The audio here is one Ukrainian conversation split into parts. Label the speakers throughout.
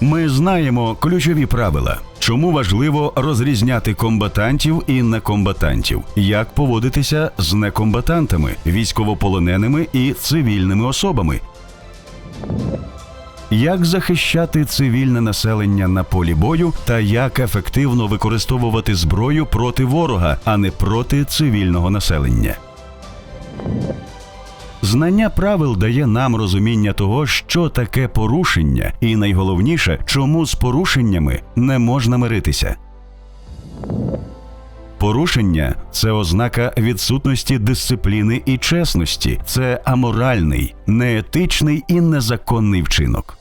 Speaker 1: Ми знаємо ключові правила. Чому важливо розрізняти комбатантів і некомбатантів, як поводитися з некомбатантами, військовополоненими і цивільними особами, як захищати цивільне населення на полі бою та як ефективно використовувати зброю проти ворога, а не проти цивільного населення. Знання правил дає нам розуміння того, що таке порушення, і найголовніше, чому з порушеннями не можна миритися. Порушення це ознака відсутності дисципліни і чесності, це аморальний, неетичний і незаконний вчинок.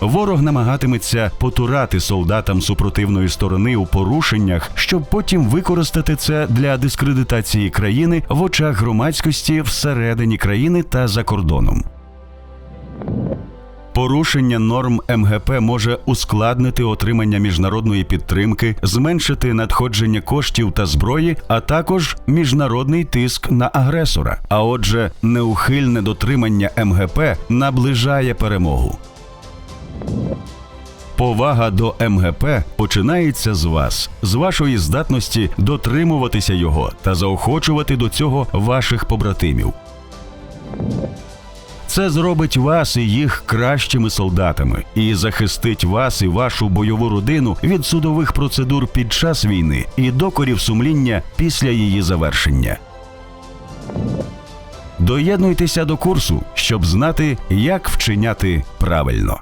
Speaker 1: Ворог намагатиметься потурати солдатам супротивної сторони у порушеннях, щоб потім використати це для дискредитації країни в очах громадськості всередині країни та за кордоном. Порушення норм МГП може ускладнити отримання міжнародної підтримки, зменшити надходження коштів та зброї, а також міжнародний тиск на агресора. А отже, неухильне дотримання МГП наближає перемогу. Повага до МГП починається з вас, з вашої здатності дотримуватися його та заохочувати до цього ваших побратимів. Це зробить вас і їх кращими солдатами і захистить вас і вашу бойову родину від судових процедур під час війни і докорів сумління після її завершення. Доєднуйтеся до курсу, щоб знати, як вчиняти правильно.